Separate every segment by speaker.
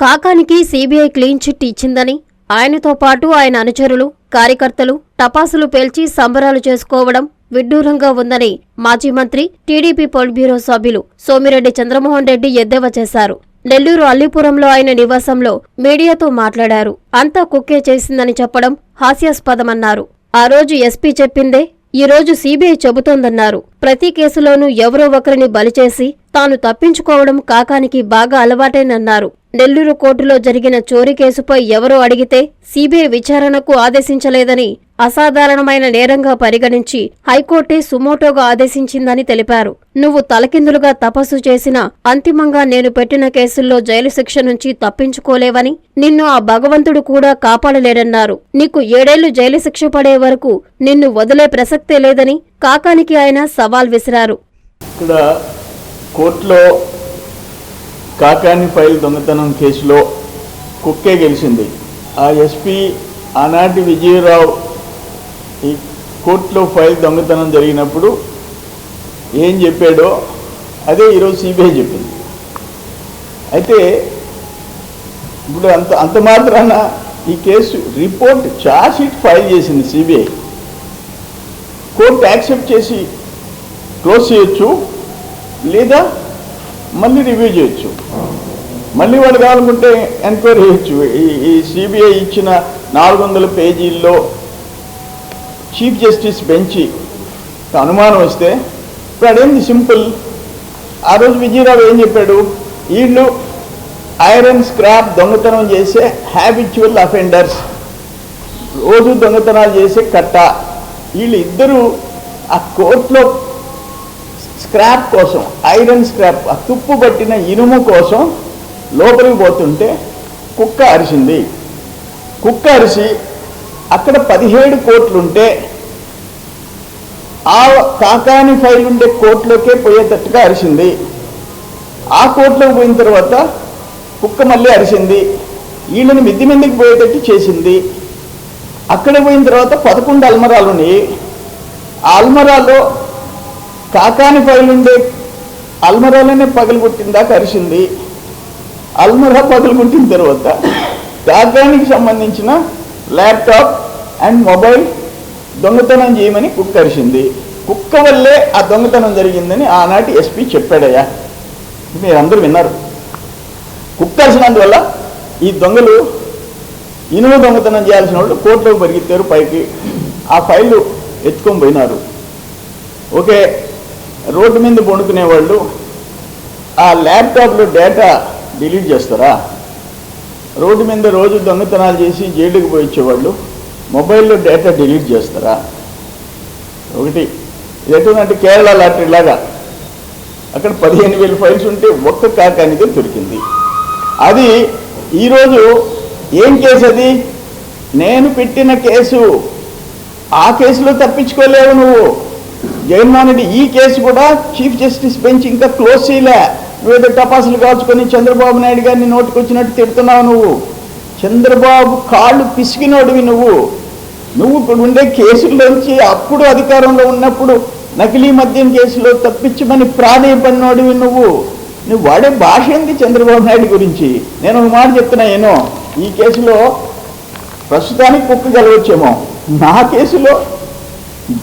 Speaker 1: కాకానికి CBI clean chit ఇచ్చిందని ఆయనతో పాటు ఆయన అనుచరులు కార్యకర్తలు టపాసులు పేల్చి సంబరాలు చేసుకోవడం విడ్డూరంగా ఉందని మాజీ మంత్రి టీడీపీ పొలిట్ బ్యూరో సభ్యులు సోమిరెడ్డి చంద్రమోహన్ రెడ్డి ఎద్దేవా చేశారు. నెల్లూరు అల్లీపురంలో ఆయన నివాసంలో మీడియాతో మాట్లాడారు. అంతా కుక్కే చేసిందని చెప్పడం హాస్యాస్పదమన్నారు. ఆ రోజు ఎస్పీ చెప్పిందే ఈ రోజు సీబీఐ చెబుతోందన్నారు. ప్రతి కేసులోనూ ఎవరో ఒకరిని బలిచేసి తాను తప్పించుకోవడం కాకానికి బాగా అలవాటేనన్నారు. నెల్లూరు కోర్టులో జరిగిన చోరీ కేసుపై ఎవరో అడిగితే సీబీఐ విచారణకు ఆదేశించలేదని అసాధారణమైన నేరంగా పరిగణించి హైకోర్టే సుమోటోగా ఆదేశించిందని తెలిపారు. నువ్వు తలకిందులుగా తపస్సు చేసినా అంతిమంగా నేను పెట్టిన కేసుల్లో జైలు శిక్ష నుంచి తప్పించుకోలేవని నిన్ను ఆ భగవంతుడు కూడా కాపాడలేడన్నారు. నీకు ఏడేళ్ళు జైలు శిక్ష పడే వరకు నిన్ను వదిలే ప్రసక్తే లేదని కాకానికి ఆయన సవాల్ విసిరారు.
Speaker 2: ఇక్కడ కోర్టులో కాకాని ఫైల్ దొంగతనం కేసులో కుక్కే గెలిచింది. ఆ ఎస్పీ ఆనాటి విజయరావు ఈ కోర్టులో ఫైల్ దొంగతనం జరిగినప్పుడు ఏం చెప్పాడో అదే ఈరోజు సిబిఐ చెప్పింది. అయితే ఇప్పుడు అంత అంత మాత్రాన ఈ case report charge sheet file చేసింది సిబిఐ. కోర్టు యాక్సెప్ట్ చేసి క్లోజ్ చేయొచ్చు లేదా మళ్ళీ రివ్యూ చేయొచ్చు. మళ్ళీ వాళ్ళు కావాలనుకుంటే ఎంక్వైరీ చేయొచ్చు. ఈ ఈ సిబిఐ ఇచ్చిన నాలుగు వందల పేజీల్లో చీఫ్ జస్టిస్ బెంచి అనుమానం వస్తే ఇప్పుడు అదేంది సింపుల్ ఆ రోజు విజయరావు ఏం చెప్పాడు? వీళ్ళు ఐరన్ స్క్రాప్ దొంగతనం చేసే హ్యాబిచువల్ అఫెండర్స్ రోజు దొంగతనాలు చేసే కట్ట. వీళ్ళు ఇద్దరు ఆ కోర్టులో స్క్రాప్ కోసం ఐరన్ స్క్రాప్ ఆ తుప్పు పట్టిన ఇనుము కోసం లోపలికి పోతుంటే కుక్క అరిసింది కుక్క అరిసి అక్కడ పదిహేడు కోట్లుంటే ఆ కాకాని ఫైల్ ఉండే కోర్టులోకే పోయేటట్టుగా అరిసింది ఆ కోర్టులోకి పోయిన తర్వాత కుక్క మళ్ళీ అరిసింది వీళ్ళని మిద్ది మిందికి పోయేటట్టు చేసింది. అక్కడ పోయిన తర్వాత పదకొండు అల్మరాలు ఉన్నాయి ఆ అల్మరాలో కాకాని ఫైల్ ఉండే అల్మరాలోనే పగలగొట్టిందాక అరిసింది అల్మరా పగలగొట్టిన తర్వాత కాకానికి సంబంధించిన ల్యాప్టాప్ అండ్ మొబైల్ దొంగతనం చేయమని కుక్క అరిసింది కుక్క వల్లే ఆ దొంగతనం జరిగిందని ఆనాటి ఎస్పీ చెప్పాడయ్యా. మీరందరూ విన్నారు. కుక్క అరిసినందువల్ల ఈ దొంగలు ఇనుము దొంగతనం చేయాల్సిన వాళ్ళు కోర్టులోకి పరిగెత్తారు పైకి. ఆ ఫైలు ఎత్తుకొని పోయినారు. ఓకే రోడ్డు మీద పండుకునే వాళ్ళు ఆ ల్యాప్టాప్లో డేటా డిలీట్ చేస్తారా? రోడ్డు మీద రోజు దొంగతనాలు చేసి జైలుకి పోయించేవాళ్ళు మొబైల్లో డేటా డిలీట్ చేస్తారా? ఒకటి ఎటువంటి కేరళ లాటరీ లాగా? అక్కడ పదిహేను వేల ఫైల్స్ ఉంటే ఒక్క కాకానికే దొరికింది. అది ఈరోజు ఏం కేసు అది? నేను పెట్టిన కేసు ఆ కేసులో తప్పించుకోలేవు నువ్వు. జగన్మోహన్ రెడ్డి ఈ కేసు కూడా చీఫ్ జస్టిస్ బెంచ్ ఇంకా క్లోజ్ చేయలే. నువ్వేదో టపాసులు కాల్చుకొని చంద్రబాబు నాయుడు గారిని నోటుకొచ్చినట్టు తిడుతున్నావు నువ్వు. చంద్రబాబు కాళ్ళు పిసికినోడివి నువ్వు. నువ్వు ఇప్పుడు ఉండే కేసుల్లోంచి అప్పుడు అధికారంలో ఉన్నప్పుడు నకిలీ మద్యం కేసులో తప్పించమని ప్రాణయపడినోడివి నువ్వు. నువ్వు వాడే భాష ఏంది చంద్రబాబు నాయుడు గురించి? నేను ఒక మాట చెప్తున్నా ఏనో. ఈ కేసులో ప్రస్తుతానికి కుక్క గెలవచ్చేమో. నా కేసులో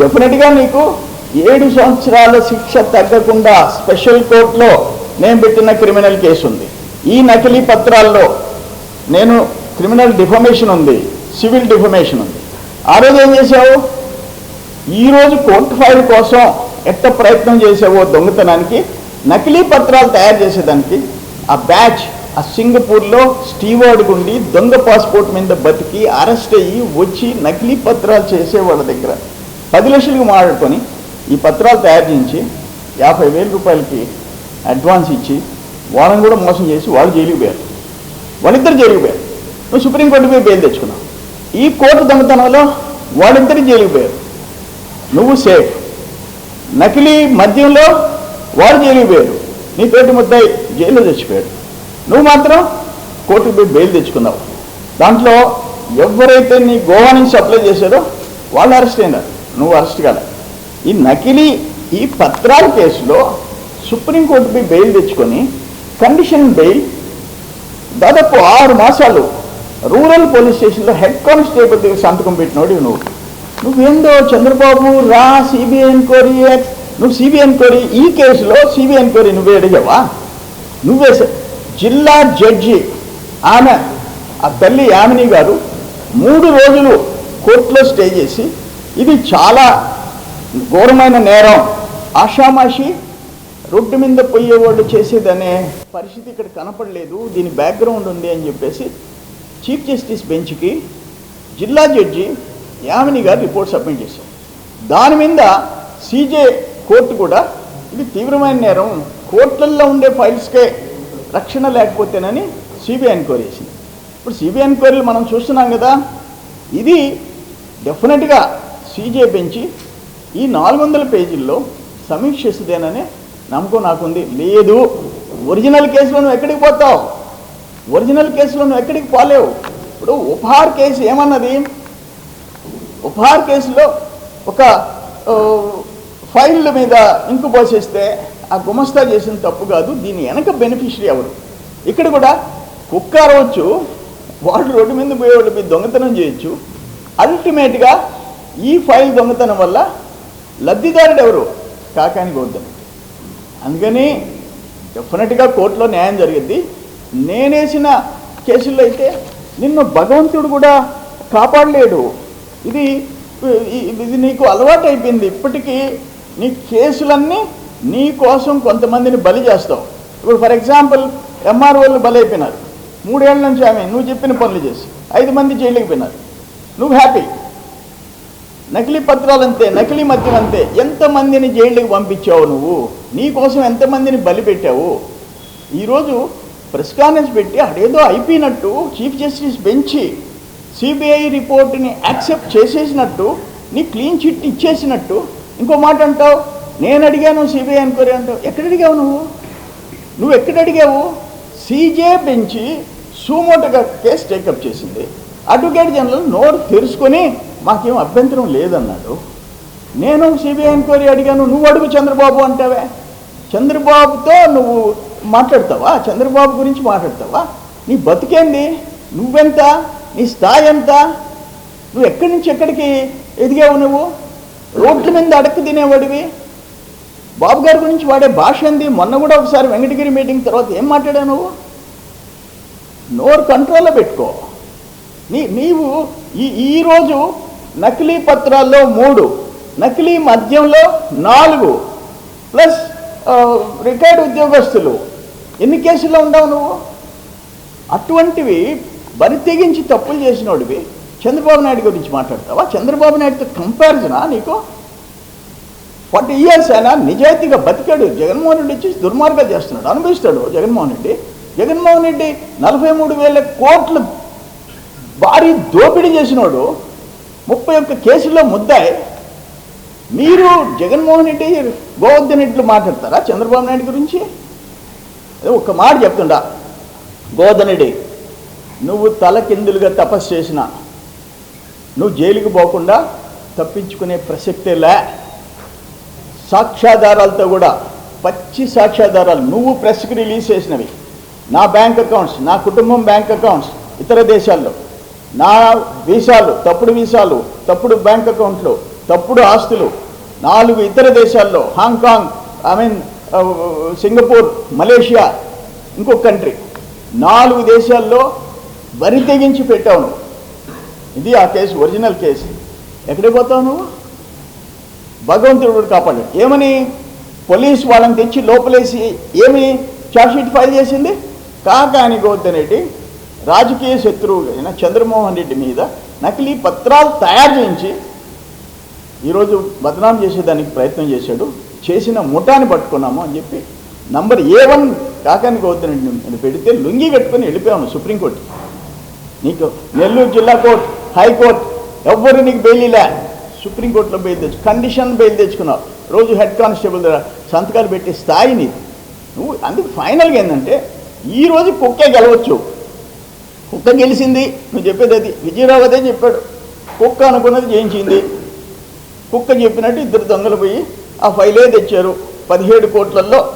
Speaker 2: డెఫినెట్గా నీకు ఏడు సంవత్సరాల శిక్ష తగ్గకుండా స్పెషల్ కోర్టులో నేను పెట్టిన క్రిమినల్ కేసు ఉంది. ఈ నకిలీ పత్రాల్లో నేను క్రిమినల్ డిఫమేషన్ ఉంది సివిల్ డిఫమేషన్ ఉంది. ఆ రోజు ఏం చేసావు ఈరోజు కోర్టు ఫైల్ కోసం ఎట్ట ప్రయత్నం చేసావో దొంగతనానికి నకిలీ పత్రాలు తయారు చేసేదానికి ఆ బ్యాచ్ ఆ సింగపూర్లో స్టీవార్డ్ గుండి దొంగ పాస్పోర్ట్ మీద బతికి అరెస్ట్ అయ్యి వచ్చి నకిలీ పత్రాలు చేసే వాళ్ళ దగ్గర. పది లక్షలకు మాట్లాడుకొని ఈ పత్రాలు తయారు చేయించి యాభై వేల రూపాయలకి అడ్వాన్స్ ఇచ్చి వాళ్ళని కూడా మోసం చేసి వాళ్ళు జైలుకి పోయారు. వాళ్ళిద్దరు జైలుకి పోయారు. నువ్వు సుప్రీంకోర్టు పోయి బెయిల్ తెచ్చుకున్నావు. ఈ కోర్టు దొంగతనంలో వాళ్ళిద్దరు జైలుకి పోయారు. నువ్వు సేఫ్. నకిలీ మద్యంలో వాడు జైలుకి పోయారు. నీ తోటి ముద్దాయి జైల్లో తెచ్చిపోయాడు నువ్వు మాత్రం కోర్టుకు పోయి బెయిల్ తెచ్చుకున్నావు. దాంట్లో ఎవరైతే నీ గోవా నుంచి సప్లై చేశారో వాళ్ళు అరెస్ట్ అయినారు. నువ్వు అరెస్ట్ కాలేదు ఈ నకిలీ ఈ పత్రాల కేసులో సుప్రీంకోర్టు పోయి బెయిల్ తెచ్చుకొని కండిషన్ బెయిల్ దాదాపు ఆరు మాసాలు రూరల్ పోలీస్ స్టేషన్లో హెడ్ కానిస్టేబుల్ దగ్గర సంతకం పెట్టినోడు నువ్వు. నువ్వేందో చంద్రబాబు రా సిబిఐ ఎంక్వైరీ నువ్వు సిబిఐ ఎంక్వైరీ ఈ కేసులో సిబిఐ ఎంక్వైరీ నువ్వే అడిగావా? నువ్వే జిల్లా జడ్జి ఆమె ఆ తల్లి యామిని గారు మూడు రోజులు కోర్టులో స్టే చేసి ఇది చాలా ఘోరమైన నేరం. ఆషామాషి రోడ్డు మీద పోయేవాళ్ళు చేసేదనే పరిస్థితి ఇక్కడ కనపడలేదు. దీని బ్యాక్గ్రౌండ్ ఉంది అని చెప్పేసి చీఫ్ జస్టిస్ బెంచ్కి జిల్లా జడ్జి యామిని గారు రిపోర్ట్ సబ్మిట్ చేశారు. దాని మీద సీజే కోర్టు కూడా ఇది తీవ్రమైన నేరం. కోర్టుల్లో ఉండే ఫైల్స్కే రక్షణ లేకపోతేనని సిబిఐ ఎంక్వైరీ చేసింది. ఇప్పుడు సిబిఐ ఎంక్వైరీలు మనం చూస్తున్నాం కదా ఇది డెఫినెట్గా సీజే పెంచి ఈ నాలుగు వందల పేజీల్లో సమీక్షిస్తుందేనని నమ్మకం నాకుంది. లేదు. ఒరిజినల్ కేసులో నువ్వు ఎక్కడికి పోతావు? ఒరిజినల్ కేసులో నువ్వు ఎక్కడికి పోలేవు? ఇప్పుడు ఉపహార్ కేసు ఏమన్నది? ఉపహార్ కేసులో ఒక ఫైల్ ఫైళ్ళ మీద ఇంకు పోసేస్తే ఆ గుమస్తా చేసిన తప్పు కాదు దీని వెనక బెనిఫిషరీ ఎవరు? ఇక్కడ కూడా కుక్క అరవచ్చు వాళ్ళు రోడ్డు మీద పోయేవాళ్ళు మీద దొంగతనం చేయొచ్చు. అల్టిమేట్గా ఈ ఫైల్ దొంగతనం వల్ల లబ్ధిదారుడు ఎవరు? కాకాని గౌతమ్. అందుకని డెఫినెట్గా కోర్టులో న్యాయం జరిగింది నేనేసిన కేసుల్లో అయితే నిన్ను భగవంతుడు కూడా కాపాడలేడు. ఇది ఇది నీకు అలవాటు అయిపోయింది ఇప్పటికీ నీ కేసులన్నీ నీ కోసం కొంతమందిని బలి చేస్తావు. ఇప్పుడు ఫర్ ఎగ్జాంపుల్ ఎంఆర్ఓలు బలి అయిపోయినారు మూడేళ్ళ నుంచి ఆమె నువ్వు చెప్పిన పనులు చేసి ఐదు మంది జైలుకి పోయినారు. నువ్వు హ్యాపీ. నకిలీ పత్రాలు అంతే నకిలీ మద్యం అంతే ఎంతమందిని జైళ్ళకి పంపించావు నువ్వు? నీకోసం ఎంతమందిని బలి పెట్టావు? ఈరోజు ప్రెస్ కాన్ఫరెన్స్ పెట్టి అదేదో అయిపోయినట్టు చీఫ్ జస్టిస్ బెంచి సిబిఐ రిపోర్ట్ని యాక్సెప్ట్ చేసేసినట్టు నీ క్లీన్ చిట్ ఇచ్చేసినట్టు ఇంకో మాట అంటావు? నేను అడిగాను సిబిఐ ఎంక్వైరీ అంటావు. ఎక్కడ అడిగావు నువ్వు? నువ్వు ఎక్కడ అడిగావు సీజే బెంచి సూమోటగా కేసు టేకప్ చేసింది. అడ్వకేట్ జనరల్ నోరు తెరుచుకొని మాకేం అభ్యంతరం లేదన్నాడు. నేను సిబిఐ ఎంక్వైరీ అడిగాను నువ్వు అడుగు చంద్రబాబు అంటావే. చంద్రబాబుతో నువ్వు మాట్లాడతావా? చంద్రబాబు గురించి మాట్లాడతావా? నీ బతికేంది? నువ్వెంత? నీ స్థాయి ఎంత? నువ్వు ఎక్కడి నుంచి ఎక్కడికి ఎదిగావు నువ్వు? రోడ్ల మీద అడక్కు తినేవాడివి? బాబు గారి గురించి వాడే భాష ఏంది? మొన్న కూడా ఒకసారి వెంకటగిరి మీటింగ్ తర్వాత ఏం మాట్లాడావు నువ్వు? నోరు కంట్రోల్లో పెట్టుకో. నీ నీవు ఈ ఈరోజు నకిలీ పత్రాల్లో మూడు నకిలీ మద్యంలో నాలుగు ప్లస్ రిటైర్డ్ ఉద్యోగస్తులు. ఎన్ని కేసుల్లో ఉండవు నువ్వు? అటువంటివి బరి తెగించి తప్పులు చేసినోడివి. చంద్రబాబు నాయుడు గురించి మాట్లాడతావా? చంద్రబాబు నాయుడుతో కంపారిజనా నీకు? ఫార్టీ ఇయర్స్ అయినా నిజాయితీగా బతికాడు జగన్మోహన్ రెడ్డి వచ్చి దుర్మార్గాలు చేస్తున్నాడు అనుభవిస్తాడు జగన్మోహన్ రెడ్డి. జగన్మోహన్ రెడ్డి నలభై మూడు వేల కోట్లు భారీ దోపిడీ చేసినోడు ముప్పై ఒక్క కేసుల్లో ముద్దాయి. మీరు జగన్మోహన్ రెడ్డి గోవర్ధన్ రెడ్డిలు మాట్లాడతారా? చంద్రబాబు నాయుడు గురించి? ఒక్క మాట చెప్తుండా. గోవర్ధన్ రెడ్డి నువ్వు తలకిందులుగా తపస్సు చేసిన నువ్వు జైలుకి పోకుండా తప్పించుకునే ప్రసక్తే లే. సాక్ష్యాధారాలతో కూడా పచ్చి సాక్ష్యాధారాలు నువ్వు ప్రెస్కి రిలీజ్ చేసినవి. నా బ్యాంక్ అకౌంట్స్ నా కుటుంబం బ్యాంక్ అకౌంట్స్ ఇతర దేశాల్లో. నా వీసాలు తప్పుడు వీసాలు తప్పుడు బ్యాంక్ అకౌంట్లు తప్పుడు ఆస్తులు నాలుగు ఇతర దేశాల్లో Hong Kong I mean Singapore Malaysia ఇంకొక కంట్రీ. నాలుగు దేశాల్లో వరి తెగించి పెట్టావు నువ్వు. ఇది ఆ కేసు ఒరిజినల్ కేసు. ఎక్కడికి పోతావు నువ్వు? భగవంతుడు కాపాడు. ఏమని? పోలీస్ వాళ్ళని తెచ్చి లోపలేసి ఏమి? షీట్ ఫైల్ చేసింది? కాకాని గౌతమ్ రాజకీయ శత్రువు చంద్రమోహన్ రెడ్డి మీద నకిలీ పత్రాలు తయారు చేయించి ఈరోజు బదనాం చేసేదానికి ప్రయత్నం చేశాడు. చేసిన ముఠాన్ని పట్టుకున్నాము అని చెప్పి నంబర్ ఏ వన్ కాకానికి వద్దని పెడితే లుంగి కట్టుకొని వెళ్ళిపోయాము సుప్రీంకోర్టు. నీకు నెల్లూరు జిల్లా కోర్టు హైకోర్టు ఎవ్వరు నీకు బెయిలీలే సుప్రీంకోర్టులో బెయిల్ తెచ్చు కండిషన్ బెయిల్ తెచ్చుకున్నావు. రోజు హెడ్ కానిస్టేబుల్ దగ్గర సంతకాలు పెట్టే స్థాయి నీది. నువ్వు అందుకు ఫైనల్గా ఏంటంటే ఈ రోజు కుక్కే గెలవచ్చు. కుక్క గెలిచింది. నువ్వు చెప్పేది అది విజయరావు అదే చెప్పాడు. కుక్క అనుకున్నది జయించింది. కుక్క చెప్పినట్టు ఇద్దరు దొంగలు పోయి ఆ ఫైలే తెచ్చారు. పదిహేడు కోట్లలో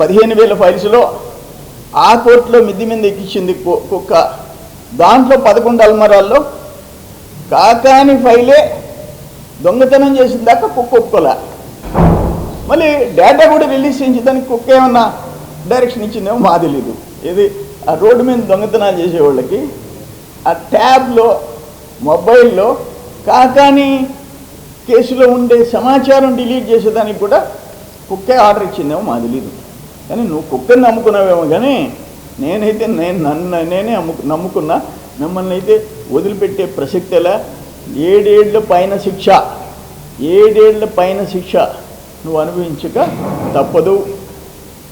Speaker 2: పదిహేను వేల ఫైల్స్లో ఆ కోర్టులో మిద్ది మీద ఎక్కించింది కు- కుక్క. దాంట్లో పదకొండు అల్మరాల్లో కాకాని ఫైలే దొంగతనం చేసిన దాకా కుక్క ఒప్పుకోలే. మళ్ళీ డేటా కూడా రిలీజ్ చేయించి దానికి కుక్క ఏమన్నా డైరెక్షన్ ఇచ్చిందేమో మా తెలీదు. ఇది ఆ రోడ్డు మీద దొంగతనాలు చేసేవాళ్ళకి ఆ ట్యాబ్లో మొబైల్లో కాకాని కేసులో ఉండే సమాచారం డిలీట్ చేసేదానికి కూడా కుక్కే ఆర్డర్ ఇచ్చిందేమో మా తెలీదు. కానీ నువ్వు కుక్కని నమ్ముకున్నావేమో కానీ నేనైతే నేను నన్ను నేనే అమ్ముకు నమ్ముకున్నా. మిమ్మల్ని అయితే వదిలిపెట్టే ప్రసక్తిలా ఏడేళ్ళ పైన శిక్ష ఏడేళ్ళ పైన శిక్ష నువ్వు అనుభవించక తప్పదు.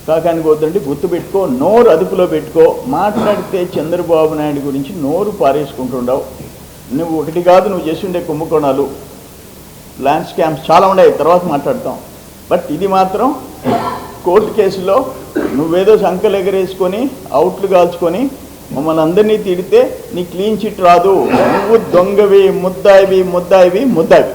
Speaker 2: కాకానికి వద్దండి గుర్తుపెట్టుకో నోరు అదుపులో పెట్టుకో. మాట్లాడితే చంద్రబాబు నాయుడు గురించి నోరు పారేసుకుంటుండవు. నువ్వు ఒకటి కాదు నువ్వు చేసిండే కుంభకోణాలు. ల్యాండ్ స్కామ్స్ చాలా ఉన్నాయి తర్వాత మాట్లాడతాం. బట్ ఇది మాత్రం కోర్టు కేసులో నువ్వేదో సంకలు ఎగరేసుకొని అవుట్లు కాల్చుకొని మమ్మల్ని అందరినీ తిడితే నీ క్లీన్ చిట్ రాదు. నువ్వు దొంగవి ముద్దాయివి ముద్దాయివి ముద్దాయివి.